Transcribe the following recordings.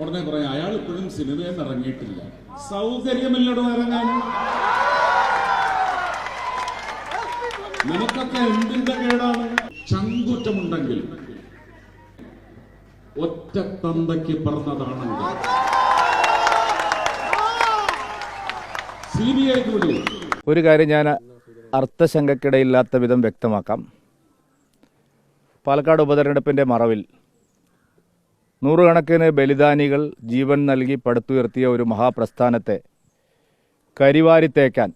ഉടനെ പറയാം അയാൾ ഇപ്പോഴും സിനിമയിൽ ഇറങ്ങിയിട്ടില്ല. സൗകര്യമില്ലടോ ഇറങ്ങാൻ? നമുക്കൊക്കെ എന്തിന്റെ കേടാണ്? ചങ്കുറ്റമുണ്ടെങ്കിൽ ഒറ്റ തന്തയ്ക്ക് പറഞ്ഞതാണെങ്കിൽ സി ബി ഒരു കാര്യം ഞാൻ അർത്ഥശങ്കക്കിടയില്ലാത്ത വിധം വ്യക്തമാക്കാം. പാലക്കാട് ഉപതെരഞ്ഞെടുപ്പിന്റെ മറവിൽ നൂറുകണക്കിന് ബലിദാനികൾ ജീവൻ നൽകി പടുത്തുയർത്തിയ ഒരു മഹാപ്രസ്ഥാനത്തെ കരിവാരിത്തേക്കാൻ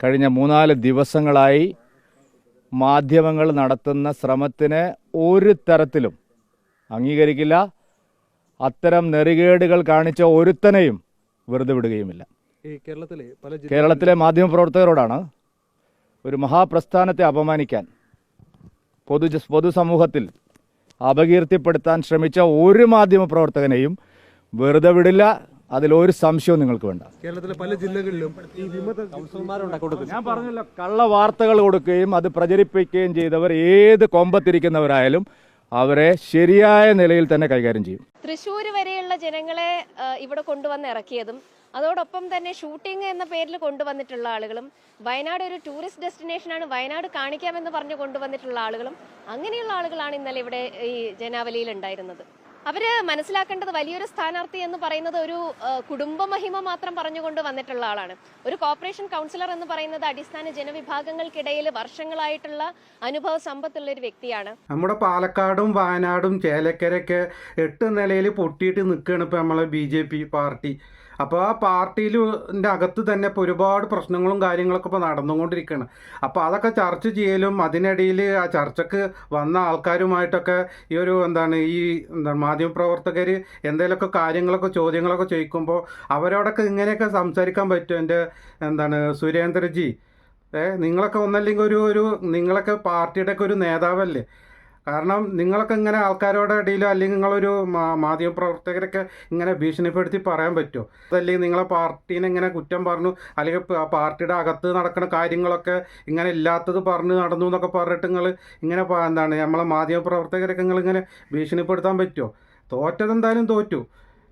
കഴിഞ്ഞ മൂന്നാൽ ദിവസങ്ങളായി മാധ്യമങ്ങൾ നടത്തുന്ന ശ്രമത്തിന് ഒരു തരത്തിലും അംഗീകരിക്കില്ല. അത്തരം നെറികേടുകൾ കാണിച്ച ഒരുത്തനെയും വെറുതെ വിടുകയുമില്ല. കേരളത്തിലെ പല കേരളത്തിലെ മാധ്യമപ്രവർത്തകരോടാണ് ഒരു മഹാപ്രസ്ഥാനത്തെ അപമാനിക്കാൻ പൊതു പൊതുസമൂഹത്തിൽ അപകീർത്തിപ്പെടുത്താൻ ശ്രമിച്ച ഒരു മാധ്യമ പ്രവർത്തകനെയും വെറുതെ വിടില്ല. അതിലൊരു സംശയവും നിങ്ങൾക്ക് വേണ്ട. കേരളത്തിലെ പല ജില്ലകളിലും ഞാൻ പറഞ്ഞല്ലോ കള്ള വാർത്തകൾ കൊടുക്കുകയും അത് പ്രചരിപ്പിക്കുകയും ചെയ്തവർ ഏത് കൊമ്പത്തിരിക്കുന്നവരായാലും അവരെ ശരിയായ നിലയിൽ തന്നെ കൈകാര്യം ചെയ്യും. തൃശ്ശൂർ വരെയുള്ള ജനങ്ങളെ ഇവിടെ കൊണ്ടുവന്ന് ഇറക്കിയതും അതോടൊപ്പം തന്നെ ഷൂട്ടിംഗ് എന്ന പേരിൽ കൊണ്ടുവന്നിട്ടുള്ള ആളുകളും വയനാട് ഒരു ടൂറിസ്റ്റ് ഡെസ്റ്റിനേഷനാണ് വയനാട് കാണിക്കാമെന്ന് പറഞ്ഞ് കൊണ്ടുവന്നിട്ടുള്ള ആളുകളും അങ്ങനെയുള്ള ആളുകളാണ് ഇന്നലെ ഇവിടെ ഈ ജനാവലിയിൽ ഉണ്ടായിരുന്നത്. അവർ മനസ്സിലാക്കേണ്ടത് വലിയൊരു സ്ഥാനാർത്ഥി എന്ന് പറയുന്നത് ഒരു കുടുംബമഹിമ കുടുംബ മഹിമ മാത്രം പറഞ്ഞുകൊണ്ട് വന്നിട്ടുള്ള ആളാണ്. ഒരു കോർപ്പറേഷൻ കൗൺസിലർ എന്ന് പറയുന്നത് അടിസ്ഥാന ജനവിഭാഗങ്ങൾക്കിടയിൽ വർഷങ്ങളായിട്ടുള്ള അനുഭവ സമ്പത്തുള്ള ഒരു വ്യക്തിയാണ്. നമ്മുടെ പാലക്കാടും വയനാടും ചേലക്കരയൊക്കെ എട്ട് നിലയിൽ പൊട്ടിയിട്ട് നിൽക്കുകയാണ് ഇപ്പൊ നമ്മളെ ബി പാർട്ടി. അപ്പോൾ ആ പാർട്ടിയിലിന്റെ അകത്ത് തന്നെ ഇപ്പോൾ ഒരുപാട് പ്രശ്നങ്ങളും കാര്യങ്ങളൊക്കെ ഇപ്പോൾ നടന്നുകൊണ്ടിരിക്കുകയാണ് അപ്പോൾ അതൊക്കെ ചർച്ച ചെയ്യലും അതിനിടയിൽ ആ ചർച്ചക്ക് വന്ന ആൾക്കാരുമായിട്ടൊക്കെ ഈ ഒരു എന്താണ് ഈ എന്താണ് മാധ്യമപ്രവർത്തകർ എന്തെങ്കിലുമൊക്കെ കാര്യങ്ങളൊക്കെ ചോദ്യങ്ങളൊക്കെ ചോദിക്കുമ്പോൾ അവരോടൊക്കെ ഇങ്ങനെയൊക്കെ സംസാരിക്കാൻ പറ്റും എന്റെ എന്താണ് സുരേന്ദ്രജി? ഏ നിങ്ങളൊക്കെ ഒന്നല്ലെങ്കിൽ ഒരു ഒരു നിങ്ങളൊക്കെ പാർട്ടിയുടെ ഒക്കെ ഒരു നേതാവല്ലേ? കാരണം നിങ്ങളൊക്കെ ഇങ്ങനെ ആൾക്കാരോട് ഇടയിലോ അല്ലെങ്കിൽ നിങ്ങളൊരു മാധ്യമപ്രവർത്തകരൊക്കെ ഇങ്ങനെ ഭീഷണിപ്പെടുത്തി പറയാൻ പറ്റുമോ? അതല്ലെങ്കിൽ നിങ്ങളെ പാർട്ടീനെ ഇങ്ങനെ കുറ്റം പറഞ്ഞു അല്ലെങ്കിൽ പാർട്ടിയുടെ അകത്ത് നടക്കുന്ന കാര്യങ്ങളൊക്കെ ഇങ്ങനെ ഇല്ലാത്തത് പറഞ്ഞ് നടന്നു എന്നൊക്കെ പറഞ്ഞിട്ട് നിങ്ങൾ ഇങ്ങനെ എന്താണ് നമ്മളെ മാധ്യമപ്രവർത്തകരൊക്കെ നിങ്ങൾ ഇങ്ങനെ ഭീഷണിപ്പെടുത്താൻ പറ്റുമോ? തോറ്റതെന്തായാലും തോറ്റു.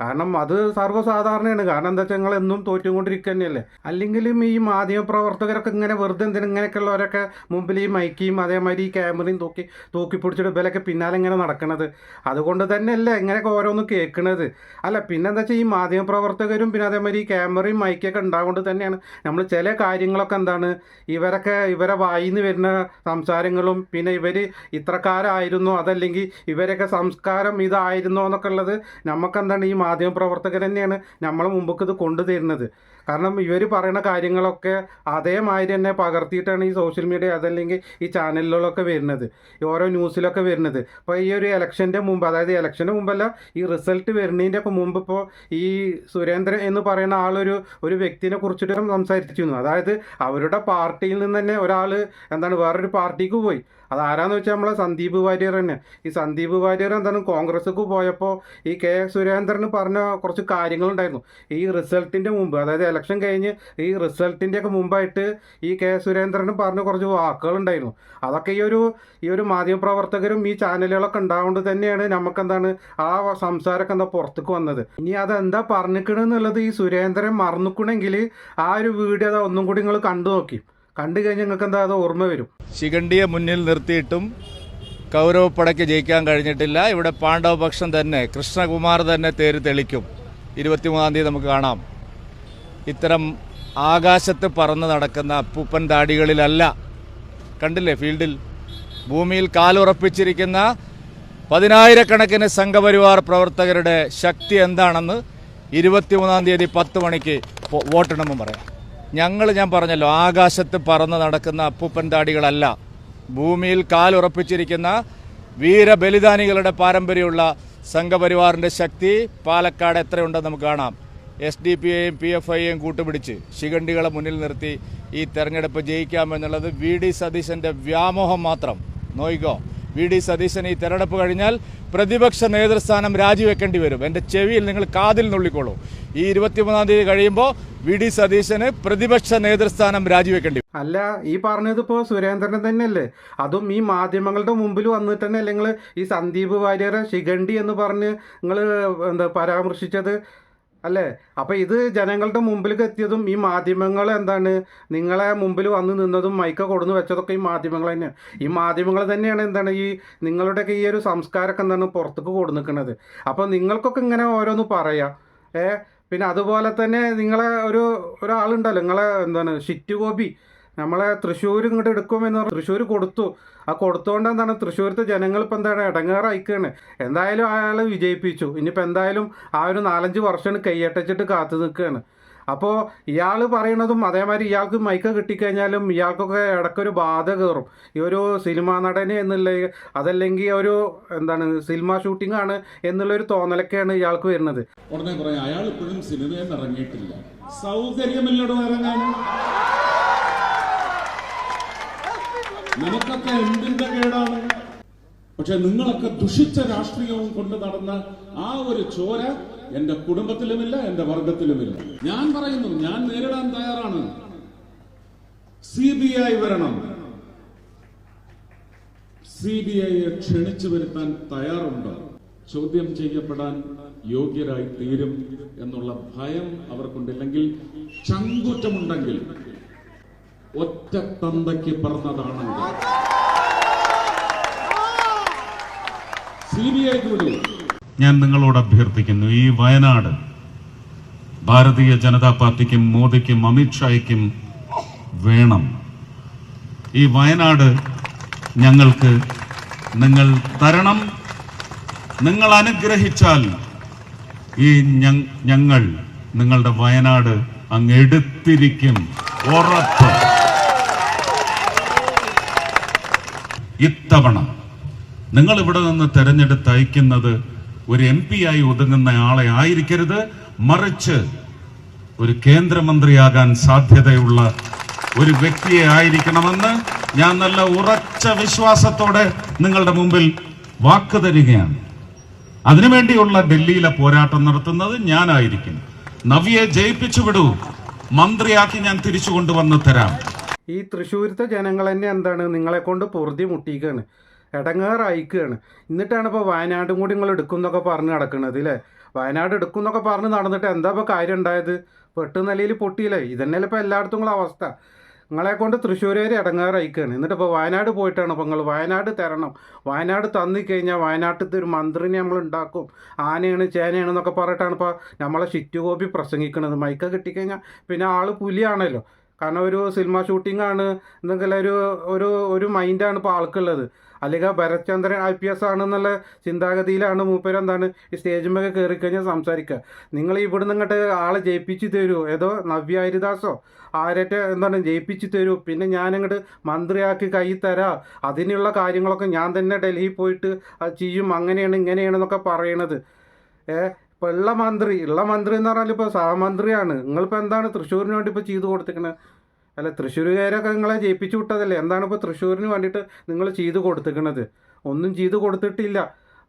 കാരണം അത് സർവസാധാരണയാണ്. കാരണം എന്താ വെച്ചാൽ നിങ്ങൾ എന്നും തോറ്റുകൊണ്ടിരിക്കുക തന്നെയല്ലേ അല്ലെങ്കിലും ഈ മാധ്യമപ്രവർത്തകരൊക്കെ ഇങ്ങനെ വെറുതെ എന്തിനും ഇങ്ങനെയൊക്കെ ഉള്ളവരൊക്കെ മുമ്പിൽ ഈ മൈക്കിയും അതേമാതിരി ഈ ക്യാമറയും തൂക്കി തൂക്കി പിടിച്ചിട്ട് ഇവരൊക്കെ പിന്നാലെ ഇങ്ങനെ നടക്കണത്. അതുകൊണ്ട് തന്നെയല്ലേ ഇങ്ങനെയൊക്കെ ഓരോന്ന് കേൾക്കണത്. അല്ല പിന്നെന്താ വെച്ചാൽ ഈ മാധ്യമപ്രവർത്തകരും പിന്നെ അതേമാതിരി ഈ ക്യാമറയും മൈക്കൊക്കെ ഉണ്ടാകൊണ്ട് തന്നെയാണ്. നമ്മൾ ചില കാര്യങ്ങളൊക്കെ എന്താണ് ഇവരൊക്കെ ഇവരെ വായിന്ന് വരുന്ന സംസാരങ്ങളും പിന്നെ ഇവർ ഇത്രക്കാരായിരുന്നോ അതല്ലെങ്കിൽ ഇവരൊക്കെ സംസ്കാരം ഇതായിരുന്നോ എന്നൊക്കെ ഉള്ളത് നമുക്കെന്താണ് ഈ മാധ്യമപ്രവർത്തകർ തന്നെയാണ്. നമ്മളെ മുമ്പൊക്കെ ഇത് കൊണ്ടുതരുന്നത്. കാരണം ഇവർ പറയുന്ന കാര്യങ്ങളൊക്കെ അതേമാതിരി തന്നെ പകർത്തിയിട്ടാണ് ഈ സോഷ്യൽ മീഡിയ അതല്ലെങ്കിൽ ഈ ചാനലുകളൊക്കെ വരുന്നത്. ഓരോ ന്യൂസിലൊക്കെ വരുന്നത്. അപ്പോൾ ഈ ഒരു ഇലക്ഷന്റെ മുമ്പ് അതായത് ഇലക്ഷന്റെ മുമ്പല്ല ഈ റിസൾട്ട് വരുന്നതിന്റെ ഒക്കെ മുമ്പ് ഇപ്പോൾ ഈ സുരേന്ദ്രൻ എന്ന് പറയുന്ന ആളൊരു ഒരു വ്യക്തിനെ കുറിച്ചിട്ട് സംസാരിച്ചിരുന്നു. അതായത് അവരുടെ പാർട്ടിയിൽ നിന്ന് തന്നെ ഒരാൾ എന്താണ് വേറൊരു പാർട്ടിക്ക് പോയി. അത് ആരാന്ന് വെച്ചാൽ നമ്മളെ സന്ദീപ് വാര്യർ തന്നെ. ഈ സന്ദീപ് വാര്യർ എന്താണ് കോൺഗ്രസ്ക്ക് പോയപ്പോൾ ഈ കെ സുരേന്ദ്രന് പറഞ്ഞ കുറച്ച് കാര്യങ്ങളുണ്ടായിരുന്നു. ഈ റിസൾട്ടിന്റെ മുമ്പ് അതായത് ഇലക്ഷൻ കഴിഞ്ഞ് ഈ റിസൾട്ടിന്റെ ഒക്കെ മുമ്പായിട്ട് ഈ കെ സുരേന്ദ്രനും പറഞ്ഞ കുറച്ച് വാക്കുകളുണ്ടായിരുന്നു. അതൊക്കെ ഈ ഒരു ഈ ഒരു മാധ്യമപ്രവർത്തകരും ഈ ചാനലുകളൊക്കെ ഉണ്ടാവുകൊണ്ട് തന്നെയാണ് നമുക്കെന്താണ് ആ സംസാരമൊക്കെ എന്താ പുറത്തേക്ക് വന്നത്. ഇനി അതെന്താ പറഞ്ഞിക്കണെന്നുള്ളത് ഈ സുരേന്ദ്രൻ മറന്നിക്കണമെങ്കിൽ ആ ഒരു വീഡിയോ അത് ഒന്നും കൂടി നിങ്ങൾ കണ്ടു നോക്കി. കണ്ടു കഴിഞ്ഞാൽ നിങ്ങൾക്ക് എന്താ അത് ഓർമ്മ വരും. ശിഖണ്ഡിയെ മുന്നിൽ നിർത്തിയിട്ടും കൗരവപ്പടയ്ക്ക് ജയിക്കാൻ കഴിഞ്ഞിട്ടില്ല. ഇവിടെ പാണ്ഡവപക്ഷം തന്നെ കൃഷ്ണകുമാർ തന്നെ തേര് തെളിക്കും. ഇരുപത്തിമൂന്നാം തീയതി നമുക്ക് കാണാം. ഇത്തരം ആകാശത്ത് പറന്ന് നടക്കുന്ന അപ്പൂപ്പൻ താടികളിലല്ല. കണ്ടില്ലേ ഫീൽഡിൽ? ഭൂമിയിൽ കാലുറപ്പിച്ചിരിക്കുന്ന പതിനായിരക്കണക്കിന് സംഘപരിവാർ പ്രവർത്തകരുടെ ശക്തി എന്താണെന്ന് ഇരുപത്തിമൂന്നാം തീയതി പത്ത് മണിക്ക് വോട്ടെണ്ണമെന്ന് പറയാം. ഞങ്ങൾ ഞാൻ പറഞ്ഞല്ലോ ആകാശത്ത് പറന്ന് നടക്കുന്ന അപ്പൂപ്പൻ താടികളല്ല. ഭൂമിയിൽ കാലുറപ്പിച്ചിരിക്കുന്ന വീരബലിദാനികളുടെ പാരമ്പര്യമുള്ള സംഘപരിവാറിന്റെ ശക്തി പാലക്കാട് എത്രയുണ്ടെന്ന് നമുക്ക് കാണാം. എസ് ഡി പി ഐയും പി എഫ് ഐയും കൂട്ടുപിടിച്ച് ശിഖണ്ഡികളെ മുന്നിൽ നിർത്തി ഈ തെരഞ്ഞെടുപ്പ് ജയിക്കാമെന്നുള്ളത് വി ഡി സതീശന്റെ വ്യാമോഹം മാത്രം. നോയിക്കോ? വി ഡി സതീശൻ ഈ തെരഞ്ഞെടുപ്പ് കഴിഞ്ഞാൽ പ്രതിപക്ഷ നേതൃസ്ഥാനം രാജിവെക്കേണ്ടി വരും. എന്റെ ചെവിയിൽ നിങ്ങൾ കാതിൽ നുള്ളിക്കോളൂ. ഈ ഇരുപത്തിമൂന്നാം തീയതി കഴിയുമ്പോൾ വി ഡി സതീശന് പ്രതിപക്ഷ നേതൃസ്ഥാനം രാജിവെക്കേണ്ടി അല്ല ഈ പറഞ്ഞതിപ്പോൾ സുരേന്ദ്രൻ തന്നെയല്ലേ? അതും ഈ മാധ്യമങ്ങളുടെ മുമ്പിൽ വന്നിട്ട് തന്നെ നിങ്ങൾ ഈ സന്ദീപ് വാര്യരെ ശിഖണ്ഡി എന്ന് പറഞ്ഞ് നിങ്ങൾ എന്താ പരാമർശിച്ചത്? അല്ലേ? അപ്പോൾ ഇത് ജനങ്ങളുടെ മുമ്പിലേക്ക് എത്തിയതും ഈ മാധ്യമങ്ങൾ എന്താണ്? നിങ്ങളെ മുമ്പിൽ വന്ന് നിന്നതും മൈക്ക കൊടുന്ന് വെച്ചതൊക്കെ ഈ മാധ്യമങ്ങൾ തന്നെയാണ്. ഈ മാധ്യമങ്ങൾ തന്നെയാണ് എന്താണ് ഈ നിങ്ങളുടെയൊക്കെ ഈ ഒരു സംസ്കാരമൊക്കെ എന്താണ് പുറത്തേക്ക് കൊടു നിൽക്കുന്നത് അപ്പോൾ നിങ്ങൾക്കൊക്കെ ഇങ്ങനെ ഓരോന്ന് പറയാം. ഏ? പിന്നെ അതുപോലെ തന്നെ നിങ്ങളെ ഒരു ഒരാളുണ്ടല്ലോ നിങ്ങളെ എന്താണ് ഷിറ്റ് ഗോപി നമ്മളെ തൃശ്ശൂർ ഇങ്ങോട്ട് എടുക്കുമെന്ന് പറഞ്ഞു തൃശ്ശൂർ കൊടുത്തു. ആ കൊടുത്തോണ്ട് എന്താണ്? തൃശ്ശൂരത്തെ ജനങ്ങൾ ഇപ്പം എന്താണ്? ഇടങ്ങേറായിക്കാണ്. എന്തായാലും അയാൾ വിജയിപ്പിച്ചു. ഇനിയിപ്പോൾ എന്തായാലും ആ ഒരു നാലഞ്ച് വർഷം കൈയട്ടച്ചിട്ട് കാത്തു നിൽക്കുകയാണ് അപ്പോൾ ഇയാൾ പറയണതും അതേമാതിരി ഇയാൾക്ക് മൈക്ക് കിട്ടിക്കഴിഞ്ഞാലും ഇയാൾക്കൊക്കെ ഇടയ്ക്കൊരു ബാധ കയറും ഈ ഒരു സിനിമാ നടന് എന്നുള്ള അതല്ലെങ്കിൽ ഒരു എന്താണ് സിനിമ ഷൂട്ടിംഗ് ആണ് എന്നുള്ളൊരു തോന്നലൊക്കെയാണ് ഇയാൾക്ക് വരുന്നത്. ഉടനെ പറയാം അയാൾ ഇപ്പോഴും സിനിമയിൽ ഇറങ്ങിയിട്ടില്ല. സൗകര്യമില്ലടോ ഇറങ്ങാൻ. നിനക്കൊക്കെ എന്തിന്റെ കേടാണ്? പക്ഷെ നിങ്ങളൊക്കെ ദുഷിച്ച രാഷ്ട്രീയവും കൊണ്ട് നടന്ന ആ ഒരു ചോര എന്റെ കുടുംബത്തിലുമില്ല എന്റെ വർഗത്തിലുമില്ല. ഞാൻ പറയുന്നു ഞാൻ നേരിടാൻ തയ്യാറാണ്. സി ബി ഐ വരണം. സി ബി ഐയെ ക്ഷണിച്ചു വരുത്താൻ തയ്യാറുണ്ട്? ചോദ്യം ചെയ്യപ്പെടാൻ യോഗ്യരായി തീരും എന്നുള്ള ഭയം അവർക്കുണ്ടില്ലെങ്കിൽ ചങ്കുറ്റമുണ്ടെങ്കിൽ ഒറ്റ തന്തയ്ക്ക് പറഞ്ഞതാണെങ്കിൽ സി ബി ഐ കൂടി. ഞാൻ നിങ്ങളോട് അഭ്യർത്ഥിക്കുന്നു ഈ വയനാട് ഭാരതീയ ജനതാ പാർട്ടിക്കും മോദിക്കും അമിത്ഷായ്ക്കും വേണം. ഈ വയനാട് ഞങ്ങൾക്ക് നിങ്ങൾ തരണം നിങ്ങൾ അനുഗ്രഹിച്ചാൽ ഈ ഞങ്ങൾ നിങ്ങളുടെ വയനാട് അങ്ങ് എടുത്തിരിക്കും. ഉറപ്പ്. ഇത്തവണ. നിങ്ങൾ ഇവിടെ നിന്ന് തെരഞ്ഞെടുത്ത് അയക്കുന്നത് ഒരു എം പി ആയി ഒതുങ്ങുന്ന ആളെ ആയിരിക്കരുത്. മറിച്ച് ഒരു കേന്ദ്രമന്ത്രിയാകാൻ സാധ്യതയുള്ള ഒരു വ്യക്തിയെ ആയിരിക്കണമെന്ന് ഞാൻ നല്ല ഉറച്ച വിശ്വാസത്തോടെ നിങ്ങളുടെ മുമ്പിൽ വാക്ക് തരികയാണ്. അതിനുവേണ്ടിയുള്ള ഡൽഹിയിലെ പോരാട്ടം നടത്തുന്നത് ഞാനായിരിക്കും. നവ്യെ ജയിപ്പിച്ചു വിടൂ. മന്ത്രിയാക്കി ഞാൻ തിരിച്ചു കൊണ്ടുവന്ന് തരാം. ഈ തൃശ്ശൂരത്തെ ജനങ്ങൾ തന്നെ എന്താണ്? നിങ്ങളെ കൊണ്ട് പൊറുതി മുട്ടിക്കുകയാണ് ഇടങ്ങേറായിക്കുകയാണ് എന്നിട്ടാണ് ഇപ്പോൾ വയനാടും കൂടി നിങ്ങൾ എടുക്കുന്നൊക്കെ പറഞ്ഞ് നടക്കുന്നത് അല്ലേ വയനാട് എടുക്കുന്നൊക്കെ പറഞ്ഞ് നടന്നിട്ട് എന്താ ഇപ്പോൾ കാര്യം ഉണ്ടായത്? പെട്ട് നിലയിൽ പൊട്ടിയില്ലേ? ഇതന്നെയല്ലേ ഇപ്പോൾ എല്ലായിടത്തും ഉള്ള അവസ്ഥ. നിങ്ങളെ കൊണ്ട് തൃശ്ശൂരുകാർ ഇടങ്ങാറായിക്കുകയാണ് എന്നിട്ട് ഇപ്പോൾ വയനാട് പോയിട്ടാണ് അപ്പോൾ നിങ്ങൾ വയനാട് തരണം. വയനാട് തന്നിക്കഴിഞ്ഞാൽ വയനാട്ടിലത്തെ ഒരു മന്ത്രിനെ നമ്മൾ ഉണ്ടാക്കും. ആനയാണ് ചേനയാണ് എന്നൊക്കെ പറഞ്ഞിട്ടാണ് ഇപ്പോൾ നമ്മളെ ചുറ്റുകോപ്പി പ്രസംഗിക്കുന്നത് മൈക്ക കിട്ടിക്കഴിഞ്ഞാൽ പിന്നെ ആൾ പുലിയാണല്ലോ. കാരണം ഒരു സിനിമ ഷൂട്ടിംഗ് ആണ് എന്തെങ്കിലും ഒരു ഒരു ഒരു മൈൻഡാണ് ഇപ്പോൾ ആൾക്കുള്ളത്. അല്ലെങ്കിൽ ഭരത്ചന്ദ്രൻ ഐ പി എസ് ആണെന്നുള്ള ചിന്താഗതിയിലാണ് മൂപ്പര് എന്താണ് ഈ സ്റ്റേജുമൊക്കെ കയറി കഴിഞ്ഞാൽ സംസാരിക്കുക. നിങ്ങൾ ഇവിടുന്ന് ഇങ്ങോട്ട് ആളെ ജയിപ്പിച്ച് തരുമോ ഏതോ നവ്യ ഹരിദാസോ ആരൊക്കെ എന്താണ് ജയിപ്പിച്ച് തരൂ. പിന്നെ ഞാനിങ്ങോട്ട് മന്ത്രിയാക്കി കൈ തരാം. അതിനുള്ള കാര്യങ്ങളൊക്കെ ഞാൻ തന്നെ ഡൽഹിയിൽ പോയിട്ട് ചെയ്യും. അങ്ങനെയാണ് ഇങ്ങനെയാണെന്നൊക്കെ പറയണത്. ഏ? ഇപ്പോൾ ഉള്ള മന്ത്രി ഉള്ള മന്ത്രി എന്ന് പറഞ്ഞാൽ ഇപ്പോൾ സഹമന്ത്രിയാണ് നിങ്ങളിപ്പോൾ എന്താണ് തൃശ്ശൂരിന് വേണ്ടി ഇപ്പോൾ ചെയ്തു കൊടുത്തിരിക്കുന്നത് അല്ല തൃശ്ശൂരുകാരൊക്കെ നിങ്ങളെ ജയിപ്പിച്ചു വിട്ടതല്ലേ? എന്താണ് ഇപ്പോൾ തൃശ്ശൂരിന് വേണ്ടിയിട്ട് നിങ്ങൾ ചെയ്തു കൊടുത്തിരിക്കുന്നത് ഒന്നും ചെയ്തു കൊടുത്തിട്ടില്ല.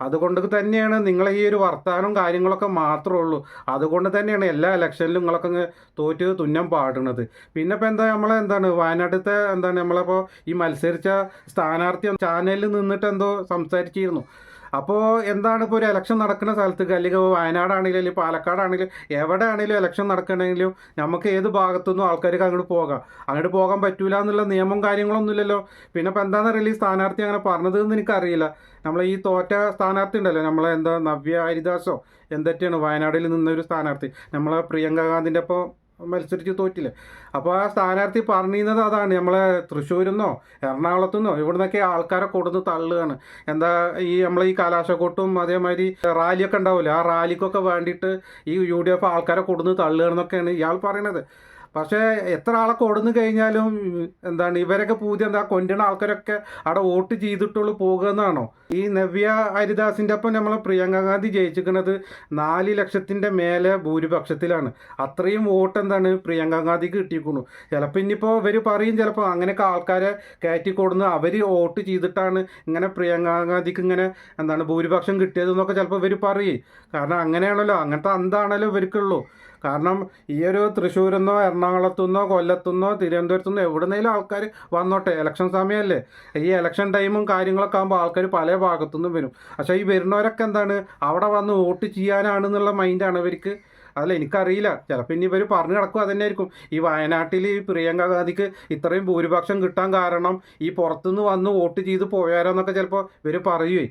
അതുകൊണ്ട് തന്നെയാണ് നിങ്ങളെ ഈ ഒരു വർത്തമാനവും കാര്യങ്ങളൊക്കെ മാത്രമേ ഉള്ളൂ. അതുകൊണ്ട് തന്നെയാണ് എല്ലാ ഇലക്ഷനിലും നിങ്ങളൊക്കെ തോറ്റ് തുന്നം പാടുന്നത്. പിന്നെ ഇപ്പോൾ എന്താ നമ്മളെ എന്താണ് വയനാട്ടിലത്തെ എന്താണ് നമ്മളിപ്പോൾ ഈ മത്സരിച്ച സ്ഥാനാർത്ഥി ചാനലിൽ നിന്നിട്ട് എന്തോ സംസാരിച്ചിരുന്നു. അപ്പോൾ എന്താണ് ഇപ്പോൾ ഒരു ഇലക്ഷൻ നടക്കുന്ന സ്ഥലത്ത് അല്ലെങ്കിൽ വയനാടാണെങ്കിലും അല്ലെങ്കിൽ പാലക്കാടാണെങ്കിലും എവിടെ ആണെങ്കിലും ഇലക്ഷൻ നടക്കണമെങ്കിലും നമുക്ക് ഏത് ഭാഗത്തുനിന്നും ആൾക്കാർക്ക് അങ്ങോട്ട് പോകാം. അങ്ങോട്ട് പോകാൻ പറ്റൂല എന്നുള്ള നിയമം കാര്യങ്ങളൊന്നും ഇല്ലല്ലോ പിന്നെ ഇപ്പോൾ എന്താണെന്നറിയില്ല ഈ സ്ഥാനാർത്ഥി അങ്ങനെ പറഞ്ഞതെന്ന് എനിക്കറിയില്ല. നമ്മൾ ഈ തോറ്റ സ്ഥാനാർത്ഥി ഉണ്ടല്ലോ നമ്മളെ എന്താ നവ്യ ഹരിദാസോ? എന്തൊക്കെയാണ് വയനാടിൽ നിന്നൊരു സ്ഥാനാർത്ഥി? നമ്മളെ പ്രിയങ്ക ഗാന്ധിന്റെ ഇപ്പോൾ മത്സരിച്ച് തോറ്റില്ല? അപ്പോൾ ആ സ്ഥാനാർത്ഥി പറഞ്ഞിരുന്നത് അതാണ്. നമ്മളെ തൃശ്ശൂരിന്നോ എറണാകുളത്തു നിന്നോ ഇവിടെ നിന്നൊക്കെ ആൾക്കാരെ കൊടുന്ന് തള്ളുകയാണ്. എന്താ ഈ നമ്മളെ ഈ കലാശക്കൊട്ടും അതേമാതിരി റാലിയൊക്കെ ഉണ്ടാവില്ലേ ആ റാലിക്കൊക്കെ വേണ്ടിയിട്ട് ഈ യു ഡി എഫ് ആൾക്കാരെ കൊടുന്ന് തള്ളുകയാണെന്നൊക്കെയാണ് ഇയാൾ പറയണത്. പക്ഷേ എത്ര ആളെ കൊടുന്നു കഴിഞ്ഞാലും എന്താണ് ഇവരൊക്കെ പൂജ എന്താ കൊണ്ടുവരുന്ന ആൾക്കാരൊക്കെ അവിടെ വോട്ട് ചെയ്തിട്ടുള്ളൂ പോകുന്നതാണോ ഈ നവ്യ ഹരിദാസിന്റെ ഒപ്പം നമ്മൾ പ്രിയങ്ക ഗാന്ധി ജയിച്ചിരിക്കുന്നത് നാല് ലക്ഷത്തിന്റെ മേലെ ഭൂരിപക്ഷത്തിലാണ്. അത്രയും വോട്ട് എന്താണ് പ്രിയങ്ക ഗാന്ധിക്ക് കിട്ടിയിരിക്കുന്നു. ചിലപ്പോൾ ഇനിയിപ്പോൾ ഇവർ പറയും ചിലപ്പോൾ അങ്ങനെയൊക്കെ ആൾക്കാരെ കയറ്റി കൊടുന്ന് അവർ വോട്ട് ചെയ്തിട്ടാണ് ഇങ്ങനെ പ്രിയങ്ക ഗാന്ധിക്ക് ഇങ്ങനെ എന്താണ് ഭൂരിപക്ഷം കിട്ടിയതെന്നൊക്കെ ചിലപ്പോൾ ഇവർ പറയും. കാരണം അങ്ങനെയാണല്ലോ അങ്ങനത്തെ അന്താണല്ലോ ഇവർക്കുള്ളൂ. കാരണം ഈ ഒരു തൃശ്ശൂരിൽ എറണാകുളത്തുനിന്നോ എറണാകുളത്തു നിന്നോ കൊല്ലത്തുനിന്നോ തിരുവനന്തപുരത്തുനിന്നോ എവിടുന്നേലും ആൾക്കാർ വന്നോട്ടെ. ഇലക്ഷൻ സമയമല്ലേ ഈ ഇലക്ഷൻ ടൈമും കാര്യങ്ങളൊക്കെ ആകുമ്പോൾ ആൾക്കാർ പല ഭാഗത്തുനിന്നും വരും. പക്ഷേ ഈ വരുന്നവരൊക്കെ എന്താണ്? അവിടെ വന്ന് വോട്ട് ചെയ്യാനാണെന്നുള്ള മൈൻഡാണ് ഇവർക്ക്. അതല്ല എനിക്കറിയില്ല. ചിലപ്പോൾ ഇനി ഇവർ പറഞ്ഞു കിടക്കും അതന്നെ ആയിരിക്കും ഈ വയനാട്ടിൽ ഈ പ്രിയങ്ക ഗാന്ധിക്ക് ഇത്രയും ഭൂരിപക്ഷം കിട്ടാൻ കാരണം ഈ പുറത്തുനിന്ന് വന്ന് വോട്ട് ചെയ്ത് പോയാലോ എന്നൊക്കെ ചിലപ്പോൾ ഇവർ പറയുവേ.